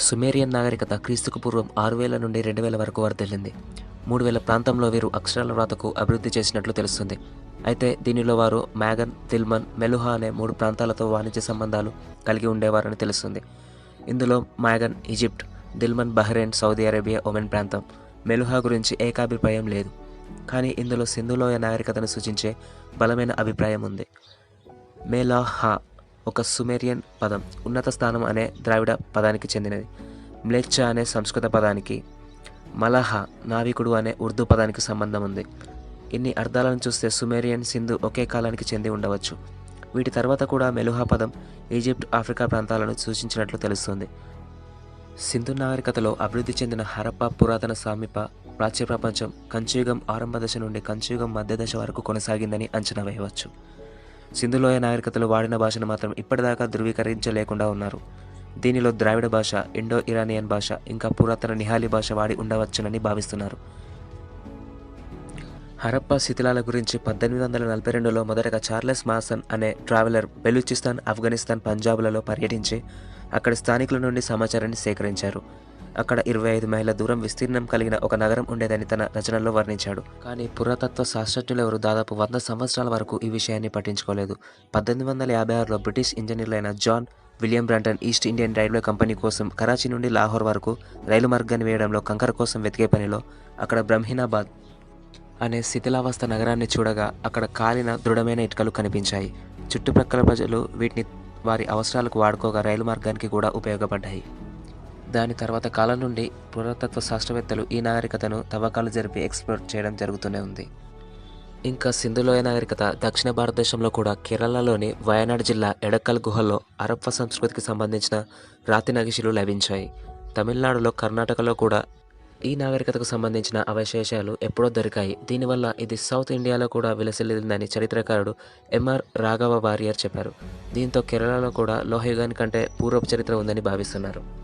Sumerian నాగరికత క్రీస్తుకు పూర్వం ఆరు వేల నుండి రెండు వేల వరకు వర్ధిల్లింది మూడు వేల ప్రాంతంలో వీరు అక్షరాల వ్రాతకు అభివృద్ధి చేసినట్లు తెలుస్తుంది. అయితే దీనిలో వారు మ్యాగన్ దిల్మన్ మెలుహా అనే మూడు ప్రాంతాలతో వాణిజ్య సంబంధాలు కలిగి ఉండేవారని తెలుస్తుంది. ఇందులో Magan Egypt Dilmun Bahrain Saudi Arabia Oman ప్రాంతం. మెలుహా గురించి ఏకాభిప్రాయం లేదు. కానీ ఇందులో సింధులోయ నాగరికతను సూచించే బలమైన అభిప్రాయం ఉంది. మేలాహా ఒక సుమేరియన్ పదం ఉన్నత స్థానం అనే ద్రావిడ పదానికి చెందినది. మ్లేచ్చ అనే సంస్కృత పదానికి మలహ నావికుడు అనే ఉర్దూ పదానికి సంబంధం ఉంది. ఇన్ని అర్థాలను చూస్తే సుమేరియన్ సింధు ఒకే కాలానికి చెంది ఉండవచ్చు. వీటి తర్వాత కూడా మెలుహా పదం ఈజిప్ట్ ఆఫ్రికా ప్రాంతాలను సూచించినట్లు తెలుస్తుంది. సింధు నాగరికతలో అభివృద్ధి చెందిన హరప్ప పురాతన సామీప ప్రాచ్య ప్రపంచం కంచుయుగం ఆరంభ దశ నుండి కంచుయుగం మధ్య దశ వరకు కొనసాగిందని అంచనా వేయవచ్చు. సింధులోయ నాగరికతలు వాడిన భాషను మాత్రం ఇప్పటిదాకా ధృవీకరించలేకుండా ఉన్నారు. దీనిలో ద్రావిడ భాష ఇండో ఇరానియన్ భాష ఇంకా పురాతన నిహాలి భాష వాడి ఉండవచ్చునని భావిస్తున్నారు. హరప్పా శిథిలాల గురించి పద్దెనిమిది వందల నలభై రెండులో మొదటగా చార్లెస్ మాసన్ అనే ట్రావెలర్ బెలూచిస్తాన్ ఆఫ్ఘనిస్తాన్ పంజాబ్లలో పర్యటించి అక్కడి స్థానికుల నుండి సమాచారాన్ని సేకరించారు. అక్కడ ఇరవై ఐదు మైళ్ళ దూరం విస్తీర్ణం కలిగిన ఒక నగరం ఉండేదని తన రచనలో వర్ణించాడు. కానీ పురాతత్వ శాస్త్రజ్ఞులెవరు దాదాపు వంద సంవత్సరాల వరకు ఈ విషయాన్ని పట్టించుకోలేదు. పద్దెనిమిది వందల యాభై ఆరులో British ఇంజనీర్లైన John William Brunton East Indian railway company కోసం కరాచీ నుండి లాహోర్ వరకు రైలు మార్గాన్ని వేయడంలో కంకర కోసం వెతికే పనిలో అక్కడ బ్రహ్మినాబాద్ అనే శిథిలావస్థ నగరాన్ని చూడగా అక్కడ కాలిన దృఢమైన ఇటుకలు కనిపించాయి. చుట్టుప్రక్కల ప్రజలు వీటిని వారి అవసరాలకు వాడుకోగా రైలు మార్గానికి కూడా ఉపయోగపడ్డాయి. దాని తర్వాత కాలం నుండి పురాతత్వ శాస్త్రవేత్తలు ఈ నాగరికతను తవ్వకాలు జరిపి ఎక్స్ప్లోర్ చేయడం జరుగుతూనే ఉంది. ఇంకా సింధులోయ నాగరికత దక్షిణ భారతదేశంలో కూడా కేరళలోని వయనాడ్ జిల్లా ఎడక్కల్ గుహల్లో అరప్ప సంస్కృతికి సంబంధించిన రాతి నగిషిలు లభించాయి. తమిళనాడులో కర్ణాటకలో కూడా ఈ నాగరికతకు సంబంధించిన అవశేషాలు ఎప్పుడో దొరికాయి. దీనివల్ల ఇది సౌత్ ఇండియాలో కూడా విలసిల్లిందని చరిత్రకారుడు ఎంఆర్ రాఘవ వారియర్ చెప్పారు. దీంతో కేరళలో కూడా లోహయుగాని కంటే పూర్వపు చరిత్ర ఉందని భావిస్తున్నారు.